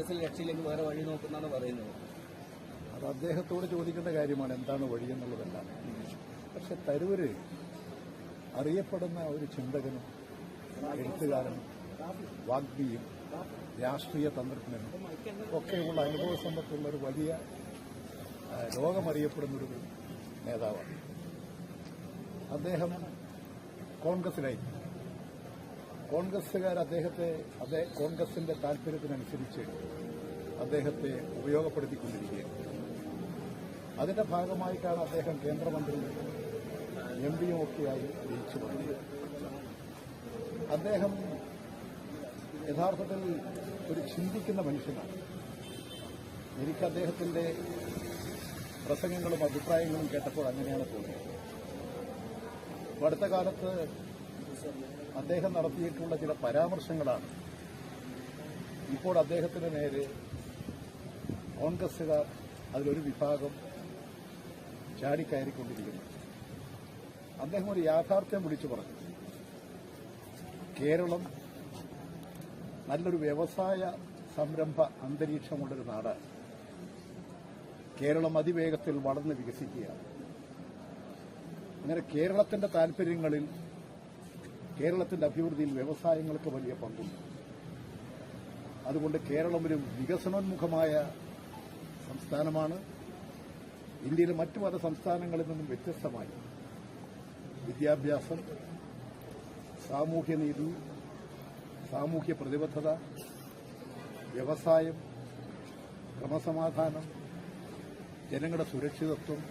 കോൺഗ്രസിൽ രക്ഷയില്ലെങ്കിൽ വേറെ വഴി നോക്കുന്നാണ് പറയുന്നത്. അത് അദ്ദേഹത്തോട് ചോദിക്കേണ്ട കാര്യമാണ് എന്താണ് വഴി എന്നുള്ളതെല്ലാം. പക്ഷെ തരൂര് അറിയപ്പെടുന്ന ഒരു ചിന്തകനും എഴുത്തുകാരനും വാഗ്മിയും രാഷ്ട്രീയ തന്ത്രജ്ഞനും ഒക്കെയുള്ള അനുഭവ സമ്പത്തുള്ള ഒരു വലിയ ലോകമറിയപ്പെടുന്നൊരു നേതാവാണ്. അദ്ദേഹം കോൺഗ്രസിലായി കോൺഗ്രസുകാർ അദ്ദേഹത്തെ അതേ കോൺഗ്രസിന്റെ താൽപര്യത്തിനനുസരിച്ച് അദ്ദേഹത്തെ ഉപയോഗപ്പെടുത്തിക്കൊണ്ടിരിക്കുകയാണ്. അതിന്റെ ഭാഗമായിട്ടാണ് അദ്ദേഹം കേന്ദ്രമന്ത്രി എം പിയും ഒക്കെയായി ജയിച്ചു വന്നത് അദ്ദേഹം യഥാർത്ഥത്തിൽ ഒരു ചിന്തിക്കുന്ന മനുഷ്യനാണ്. എനിക്ക് അദ്ദേഹത്തിന്റെ പ്രസംഗങ്ങളും അഭിപ്രായങ്ങളും കേട്ടപ്പോൾ അങ്ങനെയാണ് തോന്നിയത്. അടുത്ത കാലത്ത് അദ്ദേഹം നടത്തിയിട്ടുള്ള ചില പരാമർശങ്ങളാണ്. ഇപ്പോൾ അദ്ദേഹത്തിന് നേരെ കോൺഗ്രസുകാർ അതിലൊരു വിഭാഗം ചാടിക്കയറിക്കൊണ്ടിരിക്കുന്നു. അദ്ദേഹം ഒരു യാഥാർത്ഥ്യം വിളിച്ചു പറഞ്ഞു. കേരളം നല്ലൊരു വ്യവസായ സംരംഭ അന്തരീക്ഷമുള്ളൊരു നാടാണ്. കേരളം അതിവേഗത്തിൽ വളർന്ന് വികസിക്കുകയാണ്. അങ്ങനെ കേരളത്തിന്റെ താൽപര്യങ്ങളിൽ കേരളത്തിന്റെ അഭിവൃദ്ധിയിൽ വ്യവസായങ്ങൾക്ക് വലിയ പങ്കുണ്ട്. അതുകൊണ്ട് കേരളം ഒരു വികസനോന്മുഖമായ സംസ്ഥാനമാണ്. ഇന്ത്യയിലെ മറ്റു പല സംസ്ഥാനങ്ങളിൽ നിന്നും വ്യത്യസ്തമായി വിദ്യാഭ്യാസം സാമൂഹ്യനീതി സാമൂഹ്യ പ്രതിബദ്ധത വ്യവസായം ക്രമസമാധാനം ജനങ്ങളുടെ സുരക്ഷിതത്വം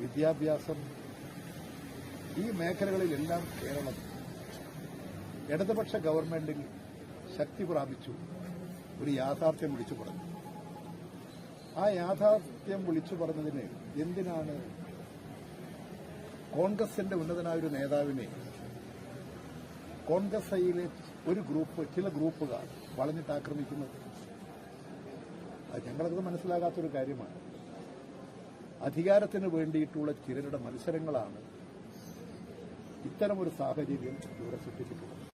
വിദ്യാഭ്യാസം ഈ മേഖലകളിലെല്ലാം കേരളം ഇടതുപക്ഷ ഗവൺമെന്റിൽ ശക്തി പ്രാപിച്ചു. ഒരു യാഥാർത്ഥ്യം വിളിച്ചു പറഞ്ഞു. ആ യാഥാർത്ഥ്യം വിളിച്ചു പറഞ്ഞതിന് എന്തിനാണ് കോൺഗ്രസിന്റെ ഉന്നതനായ ഒരു നേതാവിനെ കോൺഗ്രസിലെ ഒരു ഗ്രൂപ്പ് ചില ഗ്രൂപ്പുകാർ വളഞ്ഞിട്ട് ആക്രമിക്കുന്നത്? അത് ഞങ്ങളത് മനസ്സിലാകാത്തൊരു കാര്യമാണ്. അധികാരത്തിന് വേണ്ടിയിട്ടുള്ള ചിലരുടെ മത്സരങ്ങളാണ് ഇത്തരമൊരു സാഹചര്യം ഇവിടെ സൃഷ്ടിച്ചിട്ടുള്ളത്.